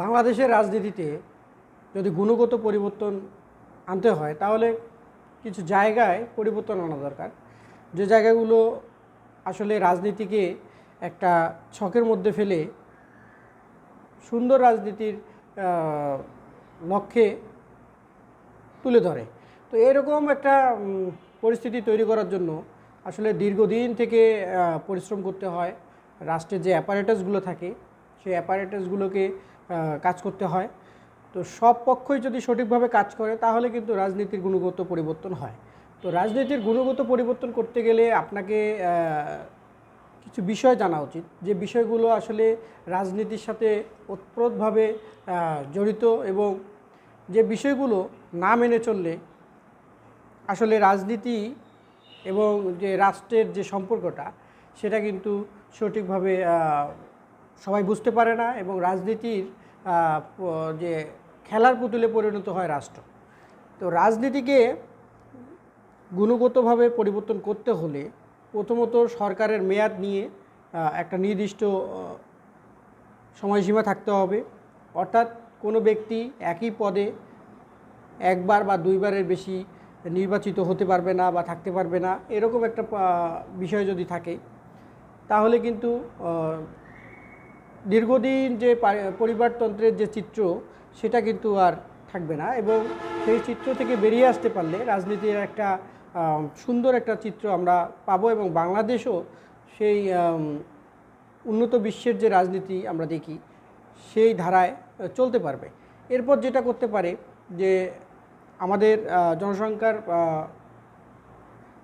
বাংলাদেশের রাজনীতিতে যদি গুণগত পরিবর্তন আনতে হয়, তাহলে কিছু জায়গায় পরিবর্তন আনা দরকার। যে জায়গাগুলো আসলে রাজনীতিকে একটা ছকের মধ্যে ফেলে সুন্দর রাজনীতির লক্ষ্যে তুলে ধরে। তো এরকম একটা পরিস্থিতি তৈরি করার জন্য আসলে দীর্ঘদিন থেকে পরিশ্রম করতে হয়। রাষ্ট্রের যে অ্যাপারেটাসগুলো থাকে, সেই অ্যাপারেটাসগুলোকে কাজ করতে হয়। তো সব পক্ষই যদি সঠিকভাবে কাজ করে, তাহলে কিন্তু রাজনীতির গুণগত পরিবর্তন হয়। তো রাজনীতির গুণগত পরিবর্তন করতে গেলে আপনাকে কিছু বিষয় জানা উচিত। যে বিষয়গুলো আসলে রাজনীতির সাথে ওতপ্রোতভাবে জড়িত এবং যে বিষয়গুলো না মেনে চললে আসলে রাজনীতি এবং যে রাষ্ট্রের যে সম্পর্কটা, সেটা কিন্তু সঠিকভাবে সবাই বুঝতে পারে না এবং রাজনীতির যে খেলার পুতুলে পরিণত হয় রাষ্ট্র। তো রাজনীতিকে গুণগতভাবে পরিবর্তন করতে হলে প্রথমত সরকারের মেয়াদ নিয়ে একটা নির্দিষ্ট সময়সীমা থাকতে হবে। অর্থাৎ কোনো ব্যক্তি একই পদে একবার বা দুইবারের বেশি নির্বাচিত হতে পারবে না বা থাকতে পারবে না, এরকম একটা বিষয় যদি থাকে, তাহলে কিন্তু দীর্ঘদিন যে পরিবারতন্ত্রের যে চিত্র, সেটা কিন্তু আর থাকবে না এবং সেই চিত্র থেকে বেরিয়ে আসতে পারলে রাজনীতির একটা সুন্দর একটা চিত্র আমরা পাবো এবং বাংলাদেশও সেই উন্নত বিশ্বের যে রাজনীতি আমরা দেখি, সেই ধারায় চলতে পারবে। এরপর যেটা করতে পারে যে আমাদের জনসংখ্যার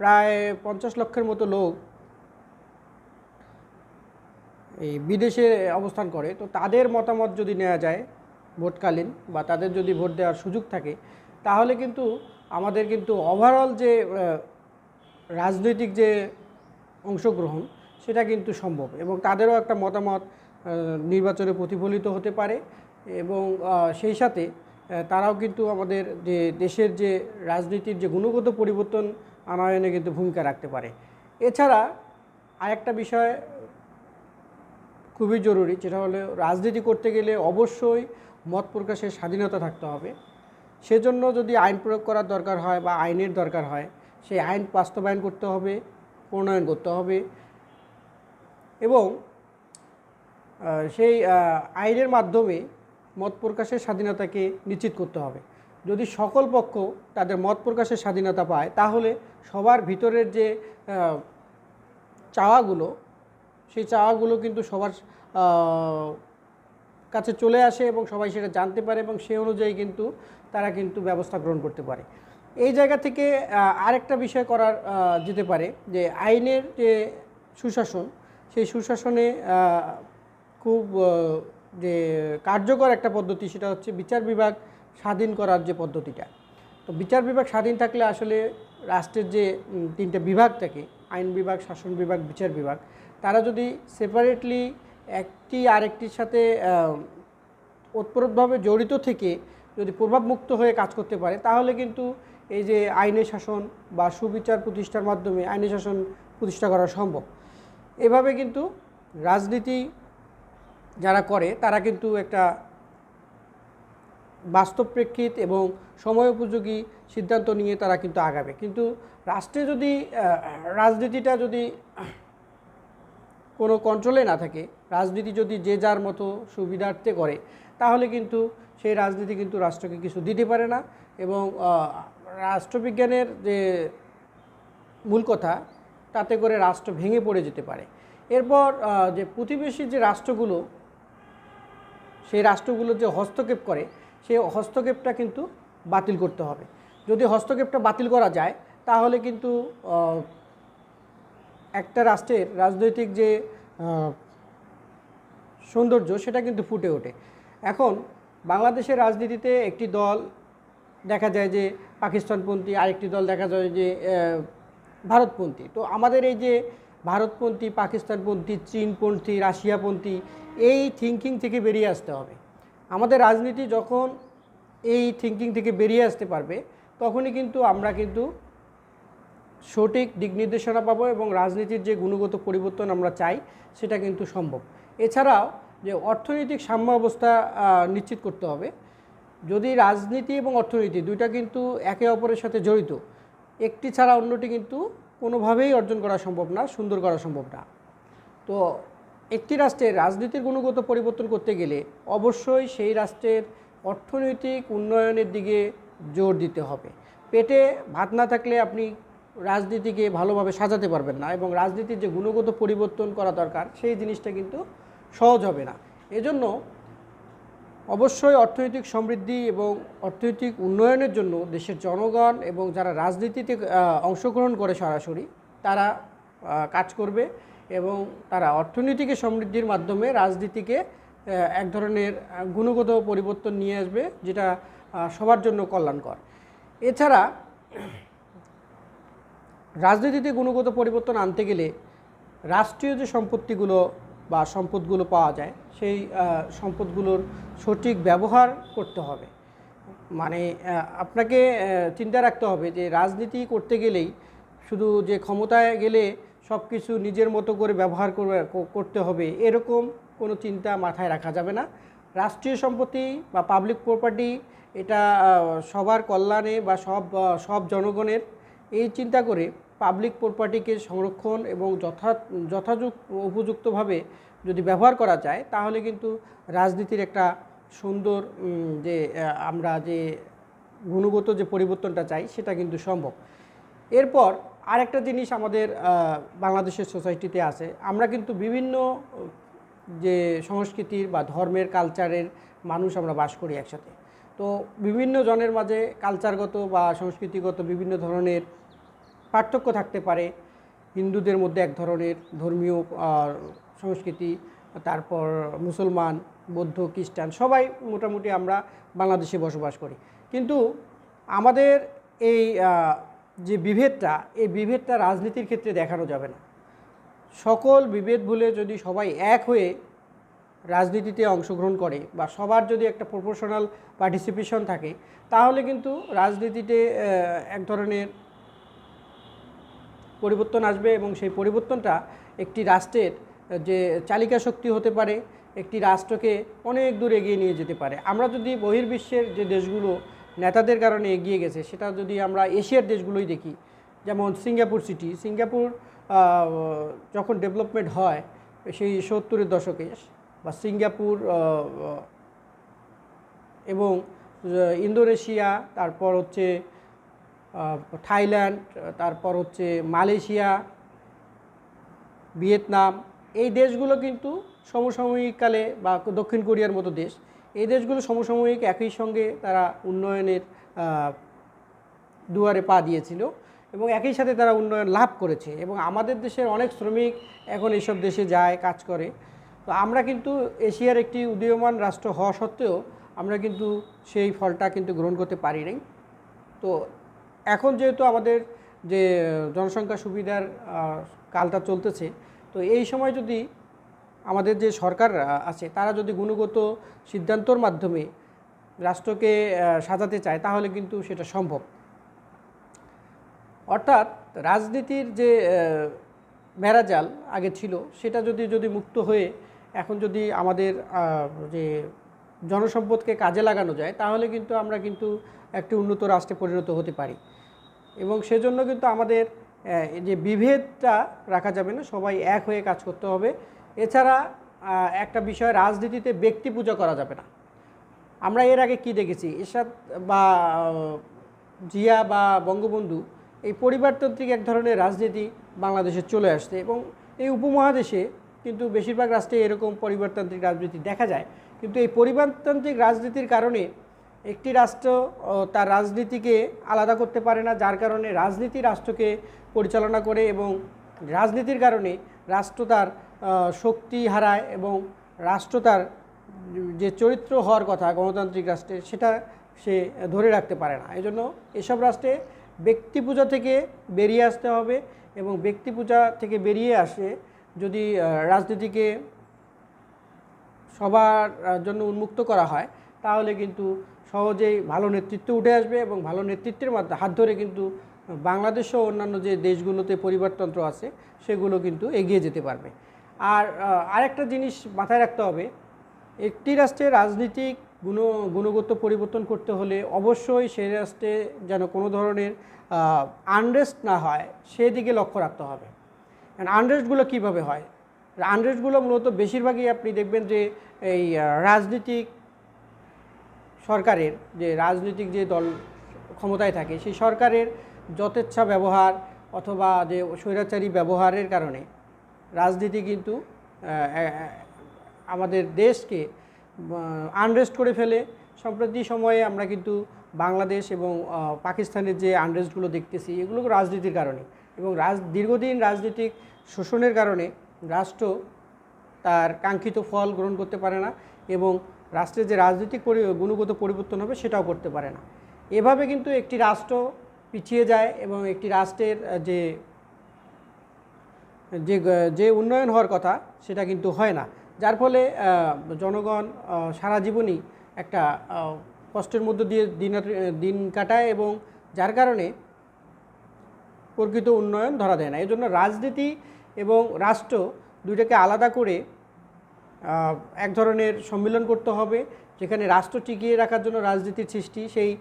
প্রায় পঞ্চাশ লক্ষের মতো লোক এই বিদেশে অবস্থান করে, তো তাদের মতামত যদি নেওয়া যায় ভোটকালীন বা তাদের যদি ভোট দেওয়ার সুযোগ থাকে, তাহলে কিন্তু আমাদের কিন্তু ওভারঅল যে রাজনৈতিক যে অংশগ্রহণ, সেটা কিন্তু সম্ভব এবং তাদেরও একটা মতামত নির্বাচনে প্রতিফলিত হতে পারে এবং সেই সাথে তারাও কিন্তু আমাদের যে দেশের যে রাজনীতির যে গুণগত পরিবর্তন, আনয়নে কিন্তু ভূমিকা রাখতে পারে। এছাড়া আরেকটা বিষয় খুবই জরুরি, যেটা হলো রাজনীতি করতে গেলে অবশ্যই মত প্রকাশের স্বাধীনতা থাকতে হবে। সেজন্য যদি আইন প্রয়োগ করার দরকার হয় বা আইনের দরকার হয়, সেই আইন বাস্তবায়ন করতে হবে, প্রণয়ন করতে হবে এবং সেই আইনের মাধ্যমে মত প্রকাশের স্বাধীনতাকে নিশ্চিত করতে হবে। যদি সকল পক্ষ তাদের মত প্রকাশের স্বাধীনতা পায়, তাহলে সবার ভিতরের যে চাওয়াগুলো সেই চাওয়াগুলো কিন্তু সবার কাছে চলে আসে এবং সবাই সেটা জানতে পারে এবং সেই অনুযায়ী কিন্তু তারা কিন্তু ব্যবস্থা গ্রহণ করতে পারে। এই জায়গা থেকে আরেকটা বিষয় করার যেতে পারে যে আইনের যে সুশাসন, সেই সুশাসনে খুব যে কার্যকর একটা পদ্ধতি সেটা হচ্ছে বিচার বিভাগ স্বাধীন করার যে পদ্ধতিটা। তো বিচার বিভাগ স্বাধীন থাকলে আসলে রাষ্ট্রের যে তিনটা বিভাগ থাকে আইন বিভাগ, শাসন বিভাগ, বিচার বিভাগ তারা যদি সেপারেটলি একটি আরেকটির সাথে ওতপ্রোতভাবে জড়িত থেকে যদি প্রভাবমুক্ত হয়ে কাজ করতে পারে, তাহলে কিন্তু এই যে আইনের শাসন বা সুবিচার প্রতিষ্ঠার মাধ্যমে আইনের শাসন প্রতিষ্ঠা করা সম্ভব। এভাবে কিন্তু রাজনীতি যারা করে, তারা কিন্তু একটা বাস্তব প্রেক্ষিত এবং সময় উপযোগী সিদ্ধান্ত নিয়ে তারা কিন্তু আগাবে। কিন্তু রাষ্ট্রে যদি রাজনীতিটা যদি কোনো কন্ট্রোলে না থাকে, রাজনীতি যদি যে যার মতো সুবিধার্থে করে, তাহলে কিন্তু সেই রাজনীতি কিন্তু রাষ্ট্রকে কিছু দিতে পারে না এবং রাষ্ট্রবিজ্ঞানের যে মূল কথা, তাতে করে রাষ্ট্র ভেঙে পড়ে যেতে পারে। এরপর যে প্রতিবেশী যে রাষ্ট্রগুলো, সেই রাষ্ট্রগুলো যে হস্তক্ষেপ করে, সেই হস্তক্ষেপটা কিন্তু বাতিল করতে হবে। যদি হস্তক্ষেপটা বাতিল করা যায়, তাহলে কিন্তু একটা রাষ্ট্রের রাজনৈতিক যে সৌন্দর্য সেটা কিন্তু ফুটে ওঠে। এখন বাংলাদেশের রাজনীতিতে একটি দল দেখা যায় যে পাকিস্তানপন্থী, আরেকটি দল দেখা যায় যে ভারতপন্থী। তো আমাদের এই যে ভারতপন্থী, পাকিস্তানপন্থী, চীনপন্থী, রাশিয়াপন্থী, এই থিঙ্কিং থেকে বেরিয়ে আসতে হবে। আমাদের রাজনীতি যখন এই থিঙ্কিং থেকে বেরিয়ে আসতে পারবে, তখনই কিন্তু আমরা কিন্তু সঠিক দিক নির্দেশনা পাবো এবং রাজনীতির যে গুণগত পরিবর্তন আমরা চাই, সেটা কিন্তু সম্ভব। এছাড়াও যে অর্থনৈতিক সাম্য অবস্থা নিশ্চিত করতে হবে। যদি রাজনীতি এবং অর্থনীতি দুইটা কিন্তু একে অপরের সাথে জড়িত, একটি ছাড়া অন্যটি কিন্তু কোনোভাবেই অর্জন করা সম্ভব না, সুন্দর করা সম্ভব না। তো একটি রাষ্ট্রের রাজনীতির গুণগত পরিবর্তন করতে গেলে অবশ্যই সেই রাষ্ট্রের অর্থনৈতিক উন্নয়নের দিকে জোর দিতে হবে। পেটে ভাত না থাকলে আপনি রাজনীতিকে ভালোভাবে সাজাতে পারবেন না এবং রাজনীতির যে গুণগত পরিবর্তন করা দরকার, সেই জিনিসটা কিন্তু সহজ হবে না। এজন্য অবশ্যই অর্থনৈতিক সমৃদ্ধি এবং অর্থনৈতিক উন্নয়নের জন্য দেশের জনগণ এবং যারা রাজনীতিতে অংশগ্রহণ করে সরাসরি, তারা কাজ করবে এবং তারা অর্থনীতিকে সমৃদ্ধির মাধ্যমে রাজনীতিকে এক ধরনের গুণগত পরিবর্তন নিয়ে আসবে, যেটা সবার জন্য কল্যাণকর। এছাড়া রাজনীতিতে গুণগত পরিবর্তন আনতে গেলে রাষ্ট্রীয় যে সম্পত্তিগুলো বা সম্পদগুলো পাওয়া যায়, সেই সম্পদগুলোর সঠিক ব্যবহার করতে হবে। মানে আপনাকে চিন্তা রাখতে হবে যে রাজনীতি করতে গেলেই শুধু যে ক্ষমতায় গেলে সব কিছু নিজের মতো করে ব্যবহার করতে হবে, এরকম কোনো চিন্তা মাথায় রাখা যাবে না। রাষ্ট্রীয় সম্পত্তি বা পাবলিক প্রপার্টি, এটা সবার কল্যাণে বা সব সব জনগণের এই চিন্তা করে পাবলিক প্রপার্টিকে সংরক্ষণ এবং যথা, যথাযুক, উপযুক্তভাবে যদি ব্যবহার করা যায়, তাহলে কিন্তু রাজনীতির একটা সুন্দর যে আমরা যে গুণগত যে পরিবর্তনটা চাই, সেটা কিন্তু সম্ভব। এরপর আরেকটা জিনিস আমাদের বাংলাদেশের সোসাইটিতে আছে। আমরা কিন্তু বিভিন্ন, যে, সংস্কৃতির বা ধর্মের কালচারের মানুষ আমরা বাস করি একসাথে। তো বিভিন্ন জনের মাঝে কালচারগত বা সংস্কৃতিগত বিভিন্ন ধরনের পার্থক্য থাকতে পারে। হিন্দুদের মধ্যে এক ধরনের ধর্মীয় সংস্কৃতি, তারপর মুসলমান, বৌদ্ধ, খ্রিস্টান সবাই মোটামুটি আমরা বাংলাদেশে বসবাস করি। কিন্তু আমাদের এই যে বিভেদটা, এই বিভেদটা রাজনীতির ক্ষেত্রে দেখানো যাবে না। সকল বিভেদ ভুলে যদি সবাই এক হয়ে রাজনীতিতে অংশগ্রহণ করে বা সবার যদি একটা প্রপোর্শনাল পার্টিসিপেশন থাকে, তাহলে কিন্তু রাজনীতিতে এক ধরনের পরিবর্তন আসবে এবং সেই পরিবর্তনটা একটি রাষ্ট্রের যে চালিকা শক্তি হতে পারে, একটি রাষ্ট্রকে অনেক দূর এগিয়ে নিয়ে যেতে পারে। আমরা যদি বহির্বিশ্বের যে দেশগুলো নেতাদের কারণে এগিয়ে গেছে, সেটা যদি আমরা এশিয়ার দেশগুলোই দেখি, যেমন সিঙ্গাপুর সিটি, সিঙ্গাপুর যখন ডেভেলপমেন্ট হয়, সেই সত্তরের দশকে, বা সিঙ্গাপুর এবং ইন্দোনেশিয়া, তারপর হচ্ছে থাইল্যান্ড তারপর হচ্ছে মালয়েশিয়া, ভিয়েতনাম, এই দেশগুলো কিন্তু সমসাময়িককালে বা দক্ষিণ কোরিয়ার মতো দেশ, এই দেশগুলো সমসাময়িক একই সঙ্গে তারা উন্নয়নের দুয়ারে পা দিয়েছিল এবং একই সাথে তারা উন্নয়ন লাভ করেছে এবং আমাদের দেশের অনেক শ্রমিক এখন এইসব দেশে যায়, কাজ করে। তো আমরা কিন্তু এশিয়ার একটি উদীয়মান রাষ্ট্র হওয়া সত্ত্বেও আমরা কিন্তু সেই ফলটা কিন্তু গ্রহণ করতে পারি নাই। তো এখন যেহেতু আমাদের যে জনসংখ্যা সুবিধার কালটা চলতেছে, তো এই সময় যদি আমাদের যে সরকার আছে, তারা যদি গুণগত সিদ্ধান্তর মাধ্যমে রাষ্ট্রকে সাজাতে চায়, তাহলে কিন্তু সেটা সম্ভব। অর্থাৎ রাজনীতির যে বেড়াজাল আগে ছিল, সেটা যদি যদি মুক্ত হয়ে এখন যদি আমাদের যে জনসম্পদকে কাজে লাগানো যায়, তাহলে কিন্তু আমরা কিন্তু একটি উন্নত রাষ্ট্রে পরিণত হতে পারি। এবং সেজন্য কিন্তু আমাদের যে বিভেদটা রাখা যাবে না, সবাই এক হয়ে কাজ করতে হবে। এছাড়া একটা বিষয়, রাজনীতিতে ব্যক্তি পূজা করা যাবে না। আমরা এর আগে কি দেখেছি? এরশাদ বা, জিয়া বা বঙ্গবন্ধু, এই পরিবারতান্ত্রিক এক ধরনের রাজনীতি বাংলাদেশে চলে আসছে এবং এই উপমহাদেশে কিন্তু বেশিরভাগ রাষ্ট্রে এরকম পরিবারতান্ত্রিক রাজনীতি দেখা যায়। কিন্তু এই পরিবারতান্ত্রিক রাজনীতির কারণে একটি রাষ্ট্র তার রাজনীতিকে আলাদা করতে পারে না, যার কারণে রাজনীতি রাষ্ট্রকে পরিচালনা করে এবং রাজনীতির কারণে রাষ্ট্র তার শক্তি হারায় এবং রাষ্ট্র তার, যে চরিত্র হওয়ার কথা গণতান্ত্রিক রাষ্ট্রে, সেটা সে ধরে রাখতে পারে না। এই জন্য এসব রাষ্ট্রে ব্যক্তি পূজা থেকে বেরিয়ে আসতে হবে এবং ব্যক্তি পূজা থেকে বেরিয়ে আসে যদি রাজনীতিকে সবার জন্য উন্মুক্ত করা হয়, তাহলে কিন্তু সহজেই ভালো নেতৃত্ব উঠে আসবে এবং ভালো নেতৃত্বের মাধ্যমে, হাত ধরে কিন্তু বাংলাদেশ ও অন্যান্য যে দেশগুলোতে পরিবারতন্ত্র আছে, সেগুলো কিন্তু এগিয়ে যেতে পারবে। আর আরেকটা জিনিস মাথায় রাখতে হবে, একটি রাষ্ট্রে রাজনীতিক গুণ, গুণগত পরিবর্তন করতে হলে অবশ্যই সেই রাষ্ট্রে যেন কোনো ধরনের আনরেস্ট না হয়, সেদিকে লক্ষ্য রাখতে হবে। আনরেস্টগুলো কীভাবে হয়? আনরেস্টগুলো মূলত বেশিরভাগই আপনি দেখবেন যে এই রাজনীতিক সরকারের যে রাজনৈতিক যে দল ক্ষমতায় থাকে, সেই সরকারের যথেচ্ছা ব্যবহার অথবা যে স্বৈরাচারী ব্যবহারের কারণে রাজনীতি কিন্তু আমাদের দেশকে আনরেস্ট করে ফেলে। সম্প্রতি সময়ে আমরা কিন্তু বাংলাদেশ এবং পাকিস্তানের যে আনরেস্টগুলো দেখতেছি, এগুলো রাজনীতির কারণে এবং রাজ, দীর্ঘদিন রাজনীতিক শোষণের কারণে রাষ্ট্র তার কাঙ্ক্ষিত ফল গ্রহণ করতে পারে না এবং রাষ্ট্রের যে রাজনৈতিক গুণগত পরিবর্তন হবে সেটাও করতে পারে না। এভাবে কিন্তু একটি রাষ্ট্র পিছিয়ে যায় এবং একটি রাষ্ট্রের যে যে যে উন্নয়ন হওয়ার কথা সেটা কিন্তু হয় না। যার ফলে জনগণ সারা জীবনই একটা কষ্টের মধ্য দিয়ে দিন দিন কাটায় এবং যার কারণে প্রকৃত উন্নয়ন ধরা দেয় না। এই জন্য রাজনীতি এবং রাষ্ট্র দুইটাকে আলাদা করে এক ধরনের সম্মিলন করতে হবে, যেখানে রাষ্ট্র টিকিয়ে রাখার জন্য রাজনীতির সৃষ্টি, সেই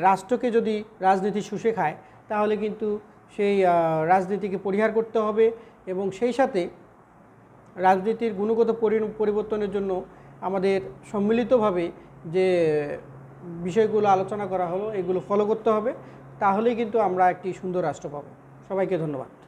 রাষ্ট্রকে যদি রাজনীতি শুষে খায়, তাহলে কিন্তু সেই রাজনীতিকে পরিহার করতে হবে এবং সেই সাথে রাজনীতির গুণগত পরি- পরিবর্তনের জন্য আমাদের সম্মিলিতভাবে যে বিষয়গুলো আলোচনা করা হলো, এগুলো ফলো করতে হবে, তাহলেই কিন্তু আমরা একটি সুন্দর রাষ্ট্র পাবো। সবাইকে ধন্যবাদ।